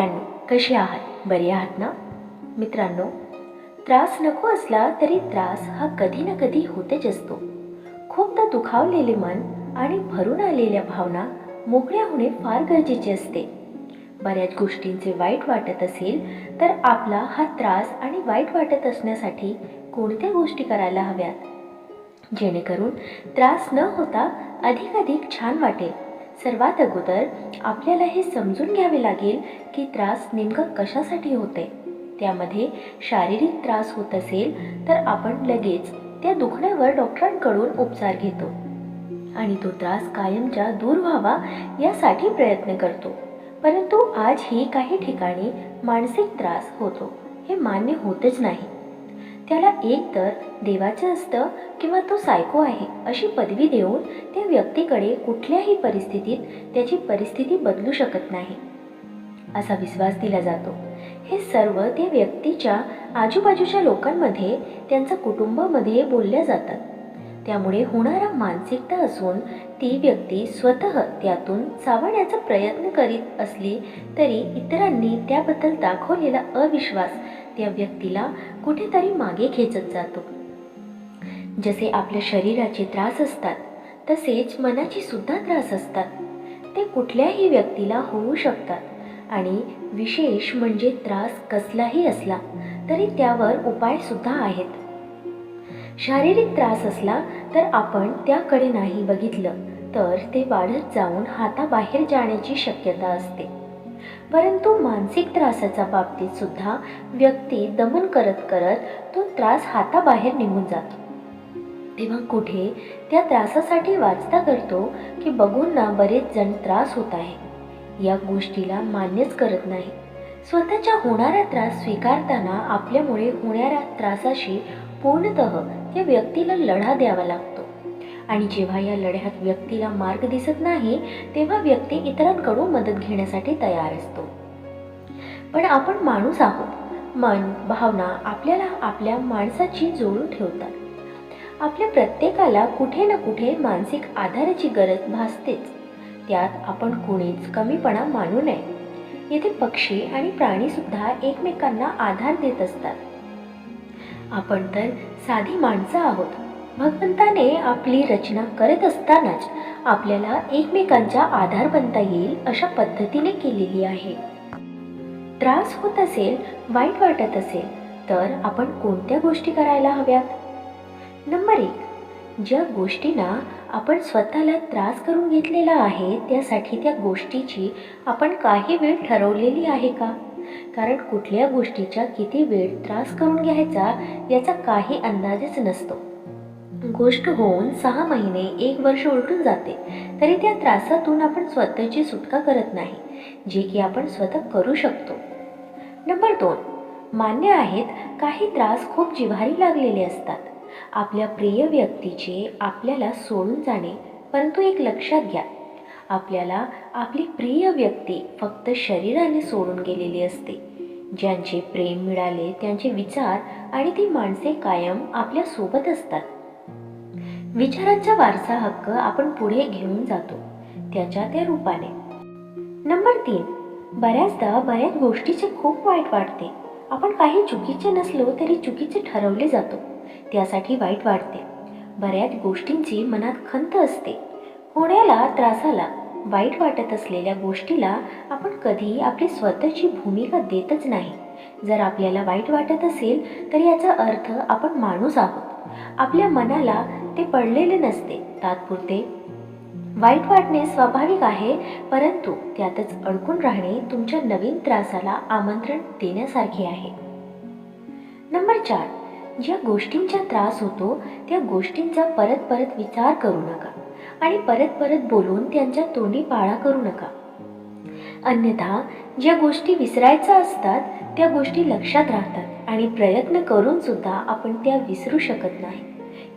मित्रांनो कशी आहात? बरी आहात ना? मित्रांनो त्रास नको असला तरी त्रास हा कधी ना कधी होतेच असतो. खूपदा दुखावलेले मन आणि भरून आलेल्या भावना मोकळ्या होणे फार गरजेचे असते. बऱ्याच गोष्टींचे वाईट वाटत असेल तर आपला हा त्रास आणि वाईट वाटत असण्यासाठी कोणत्या गोष्टी करायला हव्यात? जेणेकरून त्रास न होता अधिकाधिक छान वाटेल. सर्वात अगोदर आपल्याला हे समजून घ्यावे लागेल की त्रास नेमका कशासाठी होते. त्यामध्ये शारीरिक त्रास होत असेल तर आपण लगेच त्या दुखण्यावर डॉक्टरांकडून उपचार घेतो आणि तो त्रास कायमच्या दूर व्हावा यासाठी प्रयत्न करतो. परंतु आजही काही ठिकाणी मानसिक त्रास होतो हे मान्य होतच नाही. त्याला एक तर देवाचं असतं किंवा तो सायको आहे अशी पदवी देऊन त्या व्यक्तीकडे कुठल्याही परिस्थितीत त्याची परिस्थिती बदलू शकत नाही. असा विश्वास दिला जातो. हे सर्व त्या व्यक्तीच्या आजूबाजूच्या लोकांमध्ये त्यांच्या कुटुंबामध्ये बोलल्या जातात. त्यामुळे होणारा मानसिकता असून ती व्यक्ती स्वतः त्यातून सावरण्याचा प्रयत्न करीत असली तरी इतरांनी त्याबद्दल दाखवलेला अविश्वास त्या व्यक्तीला कुठेतरी मागे खेचत जातो. जसे आपल्या शरीराचे त्रास असतात तसेच मनाची सुद्धा त्रास असतात. ते कुठल्याही व्यक्तीला होऊ शकतात आणि विशेष म्हणजे त्रास कसलाही असला तरी त्यावर उपाय सुद्धा आहेत. शारीरिक त्रास असला तर आपण त्याकडे नाही बघितलं तर ते वाढत जाऊन हाताबाहेर जाण्याची शक्यता असते. परंतु मानसिक त्रासाच्या बाबतीत सुद्धा व्यक्ती दमन करत करत तो त्रास हाताबाहेर निघून जातो. तेव्हा कुठे त्या त्रासासाठी वाचता करतो की बघून ना बरेच जण त्रास होत आहे. या गोष्टीला मान्यच करत नाही. स्वतःच्या होणारा त्रास स्वीकारताना आपल्यामुळे होणाऱ्या त्रासाशी पूर्णत त्या व्यक्तीला लढा द्यावा लागतो. आणि जेव्हा या लढ्यात व्यक्तीला मार्ग दिसत नाही तेव्हा व्यक्ती इतरांकडून मदत घेण्यासाठी तयार असतो. पण आपण माणूस आहोत. मन भावना आपल्याला आपल्या माणसाची जोडून ठेवतात. आपल्या प्रत्येकाला कुठे ना कुठे मानसिक आधाराची गरज भासतेच. त्यात आपण कुणीच कमीपणा मानू नये. येथे पक्षी आणि प्राणीसुद्धा एकमेकांना आधार देत असतात. आपण तर साधी माणसं आहोत. भगवंताने आपली रचना करत असतानाच आपल्याला एकमेकांचा आधार बनता येईल अशा पद्धतीने केलेली आहे. त्रास होत असेल वाईट वाटत असेल तर आपण कोणत्या गोष्टी करायला हव्यात? नंबर एक ज्या गोष्टींना आपण स्वतःला त्रास करून घेतलेला आहे त्यासाठी त्या गोष्टीची आपण काही वेळ ठरवलेली आहे का? कारण कुठल्या गोष्टीचा किती वेळ त्रास करून घ्यायचा याचा काही अंदाजच नसतो. गोष्ट होऊन सहा महिने एक वर्ष उलटून जाते. तरी त्या त्रासातून आपण स्वतःची सुटका करत नाही जे की आपण स्वतः करू शकतो. नंबर दोन. मान्य आहेत काही त्रास खूप जिव्हारी लागलेले असतात. आपल्या प्रिय व्यक्तीचे आपल्याला सोडून जाणे परंतु एक लक्षात घ्या. आपल्याला आपली प्रिय व्यक्ती फक्त शरीराने सोडून गेलेली असते. ज्यांचे प्रेम मिळाले त्यांचे विचार आणि ती माणसे कायम आपल्यासोबत असतात. विचारांचा वारसा हक्क आपण पुढे घेऊन जातो. त्याच्या त्या रूपाने. नंबर तीन. बऱ्याचदा बऱ्याच गोष्टीचे खूप वाईट वाटते. आपण काही चुकीचे नसलो तरी चुकीचे ठरवले जातो. त्यासाठी वाईट वाटते. बऱ्याच गोष्टींची मनात खंत असते. होण्याला त्रासाला वाईट वाटत असलेल्या गोष्टीला आपण कधी आपली स्वतःची भूमिका देतच नाही. जर आपल्याला वाईट वाटत असेल तर याचा अर्थ आपण माणूस आहोत. आपल्या मनाला ते पडलेले नसते. तात्पुरते वाईट वाटणे स्वाभाविक आहे परंतु त्यातच अडकून राहणे तुमच्या नवीन त्रासाला आमंत्रण देण्यासारखे आहे. नंबर चार. ज्या गोष्टींचा त्रास होतो त्या गोष्टींचा परत परत विचार करू नका. आणि परत परत बोलून त्यांच्या तोंडी पाळा करू नका. अन्यथा ज्या गोष्टी विसरायच्या असतात त्या गोष्टी लक्षात राहतात आणि प्रयत्न करून सुद्धा आपण त्या विसरू शकत नाही.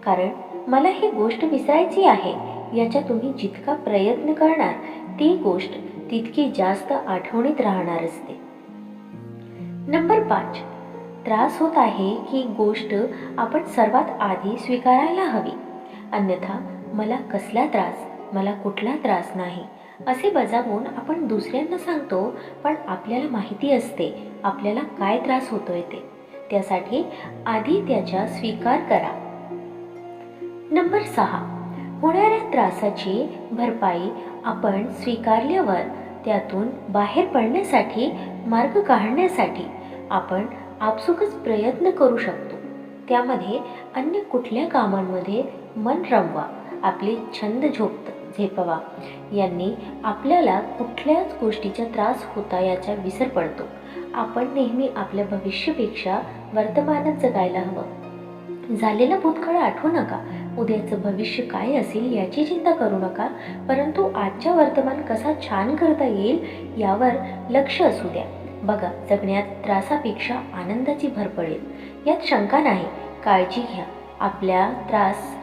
कारण मला ही गोष्ट विसरायची आहे याचा तुम्ही जितका प्रयत्न करणार ती गोष्ट तितकी जास्त आठवणीत राहणार असते. नंबर पाच. त्रास होत आहे ही गोष्ट आपण सर्वात आधी स्वीकारायला हवी. अन्यथा मला कसला त्रास मला कुठला त्रास नाही असे बजावून आपण दुसऱ्यांना सांगतो पण आपल्याला माहिती असते आपल्याला काय त्रास होतोय ते. त्यासाठी आधी त्याचा स्वीकार करा. नंबर सहा. होणाऱ्या त्रासाची भरपाई आपण स्वीकारल्यावर त्यातून बाहेर पडण्यासाठी मार्ग काढण्यासाठी आपण आपसुकच प्रयत्न करू शकतो. त्यामध्ये अन्य कुठल्या कामांमध्ये मन रमवा. आपले छंद झोप झेपवा. यांनी आपल्याला कुठल्याच गोष्टीचा त्रास होता याचा विसर पडतो. आपण नेहमी आपल्या भविष्यापेक्षा वर्तमानात जगायला हवं. झालेला भूतकाळ आठवू नका. उद्याचं भविष्य काय असेल याची चिंता करू नका. परंतु आजच्या वर्तमान कसा छान करता येईल यावर लक्ष असू द्या. बघा जगण्यात त्रासापेक्षा आनंदाची भर पडेल. यात शंका नाही. काळजी घ्या. आपल्या त्रास